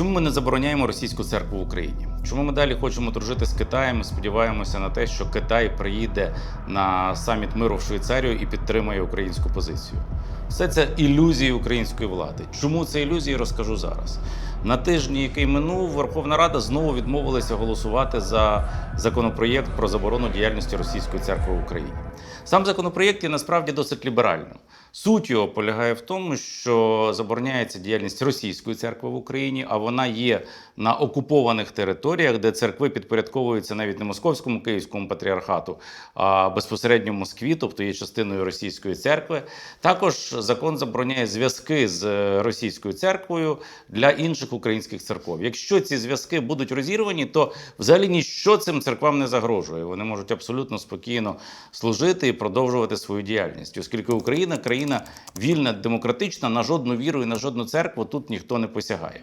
Чому ми не забороняємо російську церкву в Україні? Чому ми далі хочемо дружити з Китаєм? і Сподіваємося на те, що Китай приїде на саміт миру в Швейцарію і підтримає українську позицію. Все це ілюзії української влади. Чому це ілюзії, розкажу зараз. На тижні, який минув, Верховна Рада знову відмовилася голосувати за законопроєкт про заборону діяльності російської церкви в Україні. Сам законопроєкт є насправді досить ліберальним. Суть його полягає в тому, що забороняється діяльність російської церкви в Україні, а вона є на окупованих територіях, де церкви підпорядковуються навіть не московському київському патріархату, а безпосередньо Москві, тобто є частиною російської церкви. Також закон забороняє зв'язки з російською церквою для інших українських церков. Якщо ці зв'язки будуть розірвані, то взагалі ніщо цим церквам не загрожує. Вони можуть абсолютно спокійно служити і продовжувати свою діяльність, оскільки Україна країна вільна, демократична, на жодну віру і на жодну церкву тут ніхто не посягає.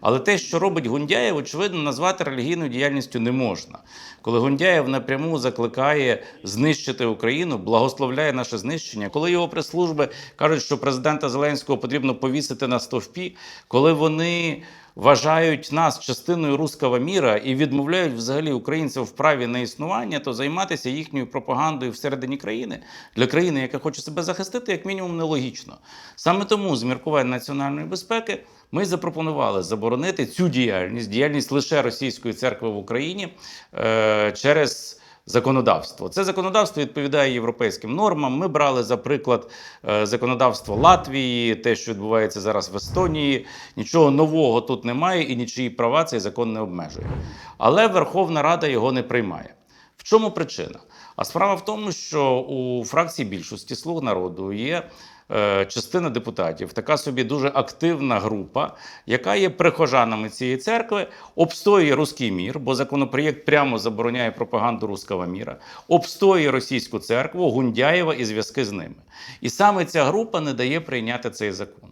Але те, що робить Гундяєв, очевидно, назвати релігійною діяльністю не можна. Коли Гундяєв напряму закликає знищити Україну, благословляє наше знищення, коли його прес-служби кажуть, що президента Зеленського потрібно повісити на стовпі, коли вони вважають нас частиною руского міра і відмовляють взагалі українців в праві на існування, то займатися їхньою пропагандою всередині країни для країни, яка хоче себе захистити, як мінімум нелогічно. Саме тому з міркувань національної безпеки ми запропонували заборонити цю діяльність, діяльність лише російської церкви в Україні е, через. Законодавство це законодавство відповідає європейським нормам. Ми брали за приклад е, законодавство Латвії, те, що відбувається зараз в Естонії. Нічого нового тут немає і нічиї права цей закон не обмежує. Але Верховна Рада його не приймає. В чому причина? А справа в тому, що у фракції більшості слуг народу є частина депутатів, така собі дуже активна група, яка є прихожанами цієї церкви, обстоює руський мір, бо законопроєкт прямо забороняє пропаганду руського міра, обстоює російську церкву, Гундяєва і зв'язки з ними. І саме ця група не дає прийняти цей закон.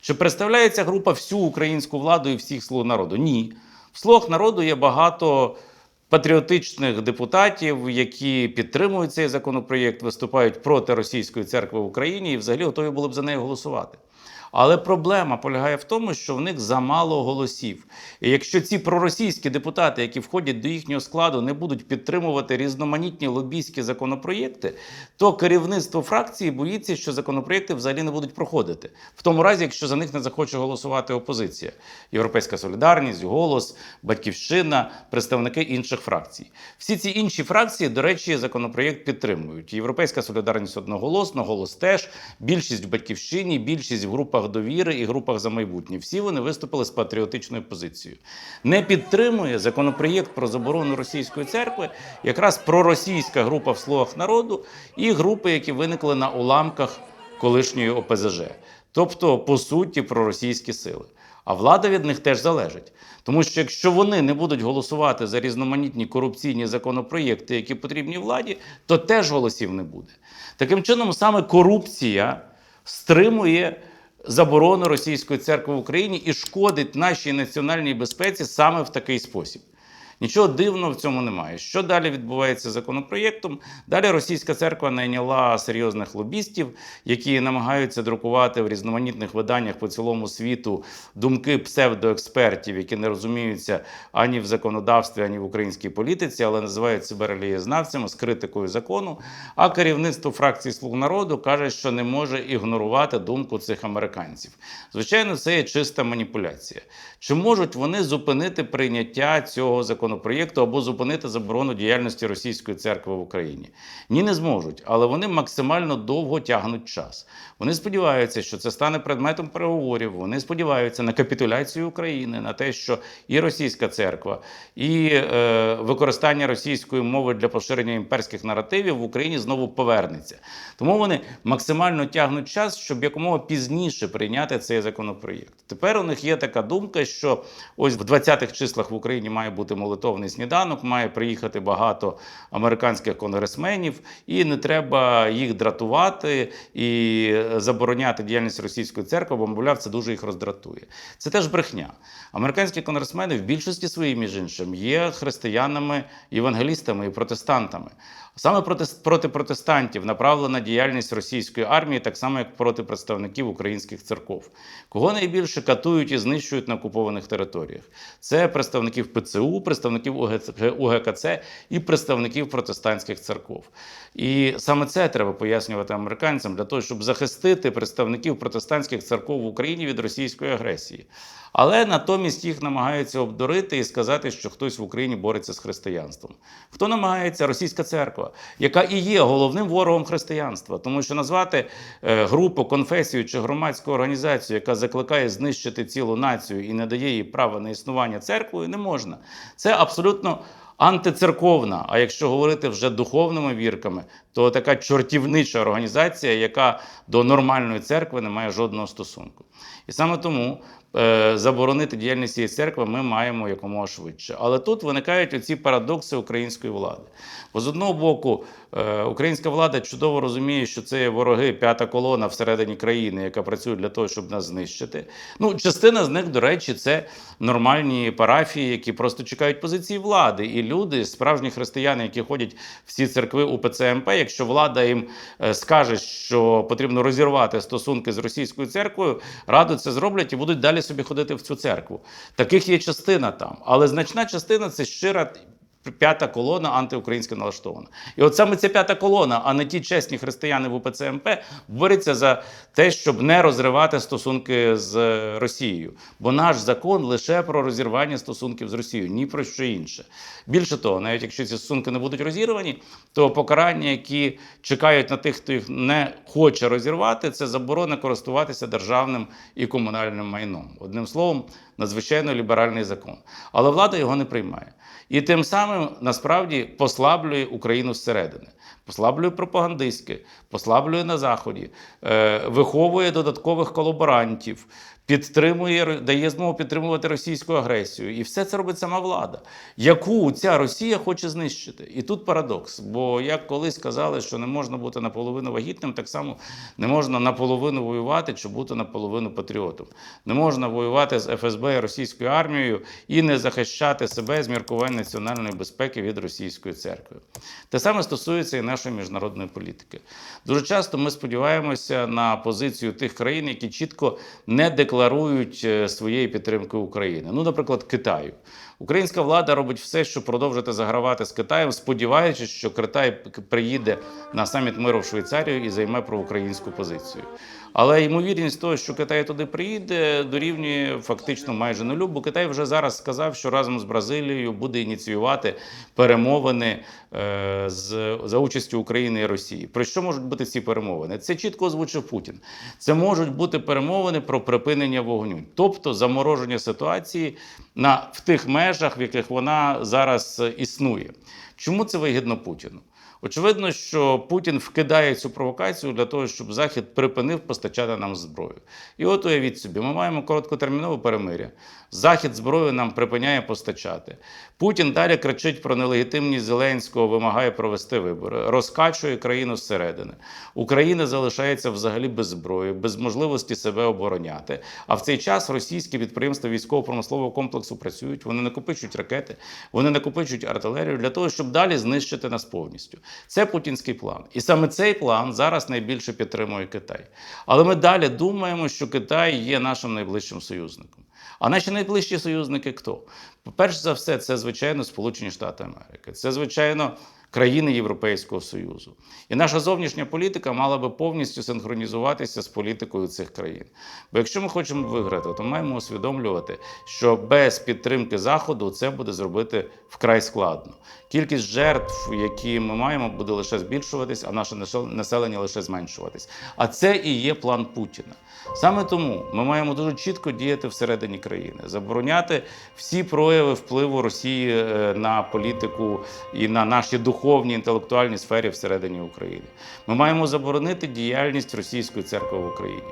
Чи представляє ця група всю українську владу і всіх слуг народу? Ні. В слуг народу є багато патріотичних депутатів, які підтримують цей законопроєкт, виступають проти російської церкви в Україні і взагалі готові були б за неї голосувати. Але проблема полягає в тому, що в них замало голосів. І якщо ці проросійські депутати, які входять до їхнього складу, не будуть підтримувати різноманітні лобійські законопроєкти, то керівництво фракції боїться, що законопроєкти взагалі не будуть проходити. В тому разі, якщо за них не захоче голосувати опозиція, Європейська солідарність, голос, батьківщина, представники інших фракцій. Всі ці інші фракції, до речі, законопроєкт підтримують. Європейська солідарність одноголосно, голос теж, більшість в батьківщині, більшість в групах довіри і групах за майбутнє. Всі вони виступили з патріотичною позицією. Не підтримує законопроєкт про заборону російської церкви, якраз проросійська група в слугах народу і групи, які виникли на уламках колишньої ОПЗЖ, тобто по суті проросійські сили. А влада від них теж залежить. Тому що якщо вони не будуть голосувати за різноманітні корупційні законопроєкти, які потрібні владі, то теж голосів не буде. Таким чином, саме корупція стримує заборону російської церкви в Україні і шкодить нашій національній безпеці саме в такий спосіб. Нічого дивного в цьому немає. Що далі відбувається з законопроєктом? Далі російська церква найняла серйозних лобістів, які намагаються друкувати в різноманітних виданнях по цілому світу думки псевдоекспертів, які не розуміються ані в законодавстві, ані в українській політиці, але називають себе релігієзнавцями з критикою закону. А керівництво фракції Слуг народу каже, що не може ігнорувати думку цих американців. Звичайно, це є чиста маніпуляція. Чи можуть вони зупинити прийняття цього законопроєкту або зупинити заборону діяльності російської церкви в Україні? Ні, не зможуть, але вони максимально довго тягнуть час. Вони сподіваються, що це стане предметом переговорів. Вони сподіваються на капітуляцію України, на те, що і російська церква, і е, використання російської мови для поширення імперських наративів в Україні знову повернеться. Тому вони максимально тягнуть час, щоб якомога пізніше прийняти цей законопроєкт. Тепер у них є така думка, що ось в 20-х числах в Україні має бути молитовний сніданок, має приїхати багато американських конгресменів, і не треба їх дратувати і забороняти діяльність російської церкви, бо, мовляв, це дуже їх роздратує. Це теж брехня. Американські конгресмени в більшості своїй, між іншим, є християнами, євангелістами і протестантами. Саме проти, проти протестантів направлена діяльність російської армії, так само як проти представників українських церков. Кого найбільше катують і знищують на окупованих територіях? Це представників ПЦУ, представників УГКЦ і представників протестантських церков. І саме це треба пояснювати американцям для того, щоб захистити представників протестантських церков в Україні від російської агресії. Але натомість їх намагаються обдурити і сказати, що хтось в Україні бореться з християнством. Хто намагається? Російська церква, яка і є головним ворогом християнства, тому що назвати е, групу, конфесію чи громадську організацію, яка закликає знищити цілу націю і не дає їй права на існування церквою, не можна. Це абсолютно антицерковна. А якщо говорити вже духовними вірками, то така чортівнича організація, яка до нормальної церкви не має жодного стосунку. І саме тому заборонити діяльність цієї церкви ми маємо якомога швидше. Але тут виникають оці парадокси української влади. Бо з одного боку, е, українська влада чудово розуміє, що це є вороги п'ята колона всередині країни, яка працює для того, щоб нас знищити. Ну, частина з них, до речі, це нормальні парафії, які просто чекають позиції влади. І люди, справжні християни, які ходять в ці церкви УПЦ МП, якщо влада їм е, скаже, що потрібно розірвати стосунки з російською церквою, радо це зроблять і будуть далі собі ходити в цю церкву. Таких є частина там, але значна частина це щира. П'ята колона антиукраїнська налаштована. І от саме ця п'ята колона, а не ті чесні християни в УПЦ МП, борються за те, щоб не розривати стосунки з Росією. Бо наш закон лише про розірвання стосунків з Росією, ні про що інше. Більше того, навіть якщо ці стосунки не будуть розірвані, то покарання, які чекають на тих, хто їх не хоче розірвати, це заборона користуватися державним і комунальним майном. Одним словом, надзвичайно ліберальний закон. Але влада його не приймає. І тим самим насправді послаблює Україну зсередини, послаблює пропагандистське, послаблює на заході, е, виховує додаткових колаборантів, підтримує, дає змогу підтримувати російську агресію. І все це робить сама влада, яку ця Росія хоче знищити. І тут парадокс. Бо як колись казали, що не можна бути наполовину вагітним, так само не можна наполовину воювати чи бути наполовину патріотом. Не можна воювати з ФСБ і російською армією і не захищати себе з міркувань національної безпеки від російської церкви. Те саме стосується і нашої міжнародної політики. Дуже часто ми сподіваємося на позицію тих країн, які чітко не декларують е, своєї підтримки України. Ну, наприклад, Китаю. Українська влада робить все, щоб продовжити загравати з Китаєм, сподіваючись, що Китай приїде на саміт миру в Швейцарію і займе проукраїнську позицію. Але ймовірність того, що Китай туди приїде, дорівнює фактично майже нулю, бо Китай вже зараз сказав, що разом з Бразилією буде ініціювати перемовини е, з за участю України і Росії. Про що можуть бути ці перемовини? Це чітко озвучив Путін. Це можуть бути перемовини про припинення вогню, тобто замороження ситуації на в тих межах, в яких вона зараз існує. Чому це вигідно Путіну? Очевидно, що Путін вкидає цю провокацію для того, щоб Захід припинив постачати нам зброю. І от уявіть собі, ми маємо короткотермінове перемиря. Захід зброю нам припиняє постачати. Путін далі кричить про нелегітимність Зеленського, вимагає провести вибори, розкачує країну зсередини. Україна залишається взагалі без зброї, без можливості себе обороняти. А в цей час російські підприємства військово-промислового комплексу працюють, вони накопичують ракети, вони накопичують артилерію для того, щоб далі знищити нас повністю. Це путінський план. І саме цей план зараз найбільше підтримує Китай. Але ми далі думаємо, що Китай є нашим найближчим союзником. А наші найближчі союзники хто? Перш за все, це звичайно Сполучені Штати Америки. Це звичайно. Країни Європейського Союзу. І наша зовнішня політика мала би повністю синхронізуватися з політикою цих країн. Бо якщо ми хочемо виграти, то маємо усвідомлювати, що без підтримки Заходу це буде зробити вкрай складно. Кількість жертв, які ми маємо, буде лише збільшуватись, а наше населення лише зменшуватись. А це і є план Путіна. Саме тому ми маємо дуже чітко діяти всередині країни, забороняти всі прояви впливу Росії е, на політику і на наші духовні інтелектуальні сфері всередині України. Ми маємо заборонити діяльність російської церкви в Україні.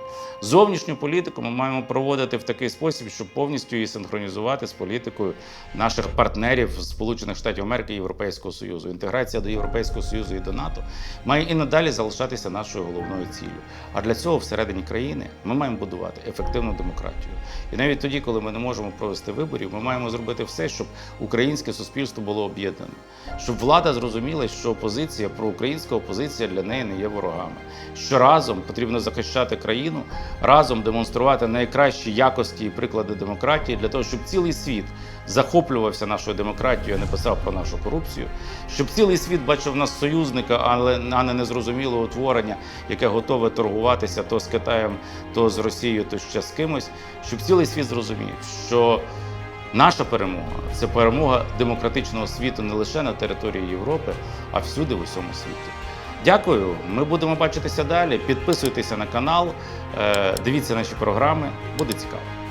Зовнішню політику ми маємо проводити в такий спосіб, щоб повністю її синхронізувати з політикою наших партнерів Сполучених Штатів Америки Європейського Союзу, інтеграція до Європейського Союзу і до НАТО має і надалі залишатися нашою головною ціллю. А для цього всередині країни ми маємо будувати ефективну демократію. І навіть тоді, коли ми не можемо провести виборів, ми маємо зробити все, щоб українське суспільство було об'єднане, щоб влада зрозуміла, що опозиція, проукраїнська опозиція для неї не є ворогами. Що разом потрібно захищати країну, разом демонструвати найкращі якості і приклади демократії для того, щоб цілий світ захоплювався нашою демократією, не писав про нашу корупцію, щоб цілий світ бачив нас союзника, але а не незрозуміле утворення, яке готове торгуватися то з Китаєм, то з Росією, то ще з кимось, щоб цілий світ зрозумів, що наша перемога це перемога демократичного світу не лише на території Європи, а всюди в усьому світі. Дякую. Ми будемо бачитися далі. Підписуйтеся на канал, е, дивіться наші програми. Буде цікаво.